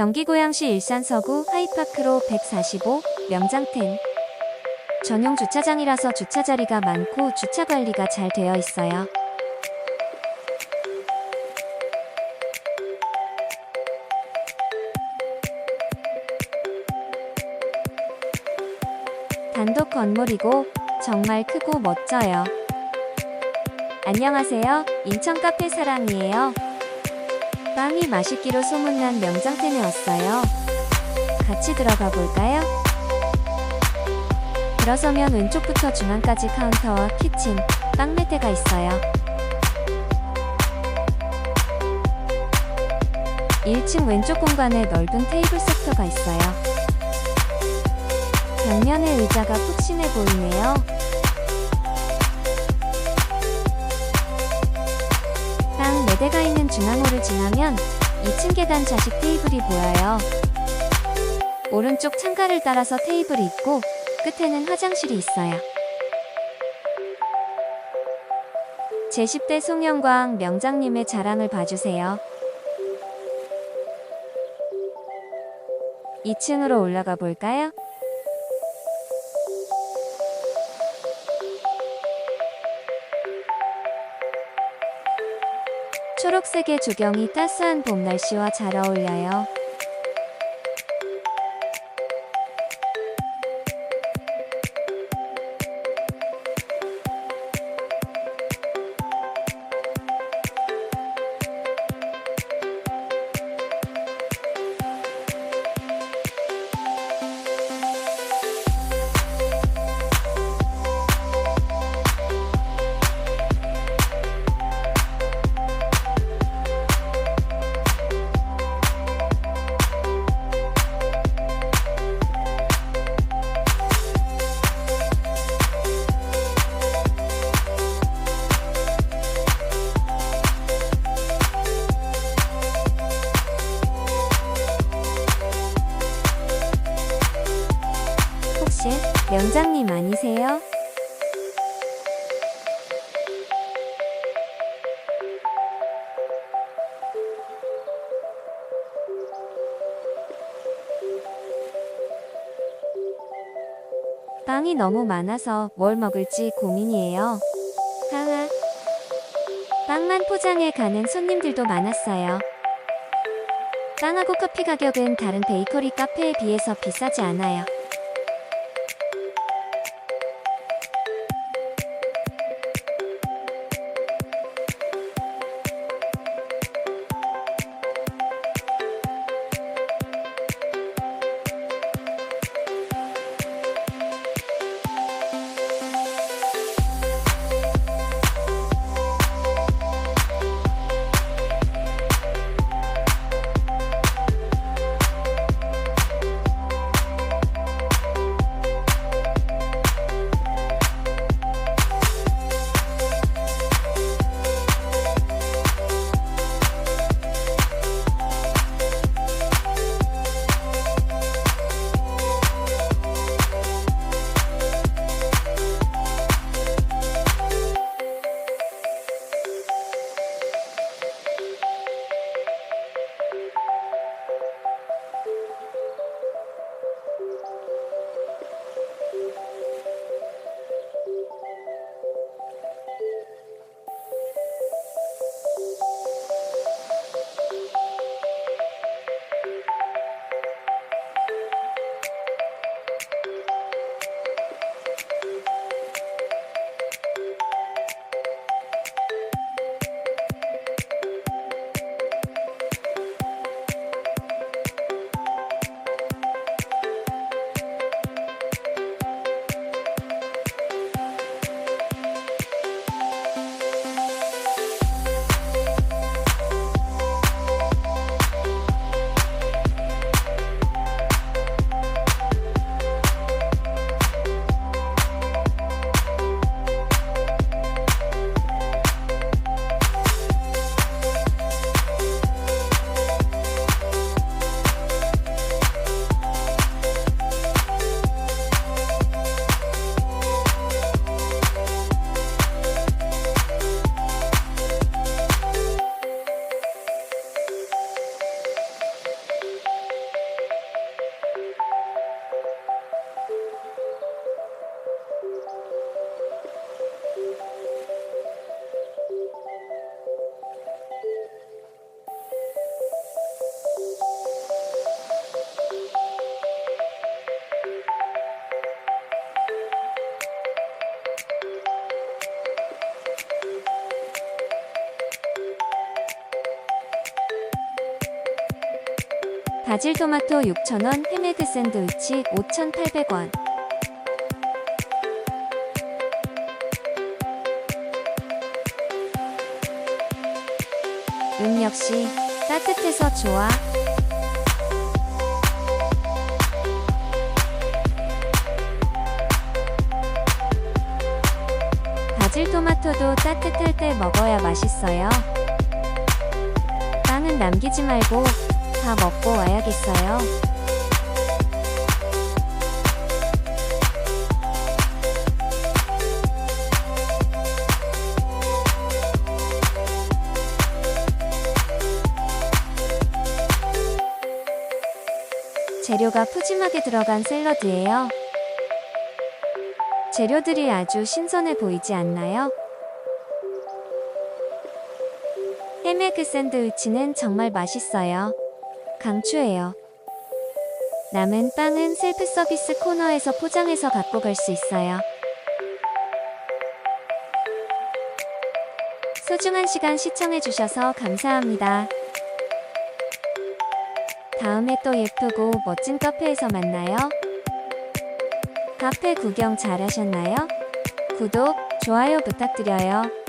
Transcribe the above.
경기 고양시 일산 서구 하이파크로 145 명장템 전용 주차장이라서 주차 자리가 많고 주차 관리가 잘 되어 있어요. 단독 건물이고 정말 크고 멋져요. 안녕하세요. 인천 카페 사랑이에요. 빵이 맛있기로 소문난 명장텐에 왔어요. 같이 들어가 볼까요? 들어서면 왼쪽부터 중앙까지 카운터와 키친, 빵 매대가 있어요. 1층 왼쪽 공간에 넓은 테이블 섹터가 있어요. 벽면의 의자가 푹신해 보이네요. 중앙홀을 지나면 2층 계단 좌식 테이블이 보여요. 오른쪽 창가를 따라서 테이블이 있고 끝에는 화장실이 있어요. 제10대 송영광 명장님의 자랑을 봐주세요. 2층으로 올라가 볼까요? 초록색의 조경이 따스한 봄 날씨와 잘 어울려요. 명장님 아니세요? 빵이 너무 많아서 뭘 먹을지 고민이에요. 하하. 빵만 포장해 가는 손님들도 많았어요. 빵하고 커피 가격은 다른 베이커리 카페에 비해서 비싸지 않아요. 바질 토마토 6,000원, 해메드 샌드위치 5,800원. 음 역시 따뜻해서 좋아. 바질 토마토도 따뜻할 때 먹어야 맛있어요. 빵은 남기지 말고 다 먹고 와야겠어요. 재료가 푸짐하게 들어간 샐러드예요. 재료들이 아주 신선해 보이지 않나요? 해메그 샌드위치는 정말 맛있어요. 강추해요. 남은 빵은 셀프 서비스 코너에서 포장해서 갖고 갈 수 있어요. 소중한 시간 시청해주셔서 감사합니다. 다음에 또 예쁘고 멋진 카페에서 만나요. 카페 구경 잘 하셨나요? 구독, 좋아요 부탁드려요.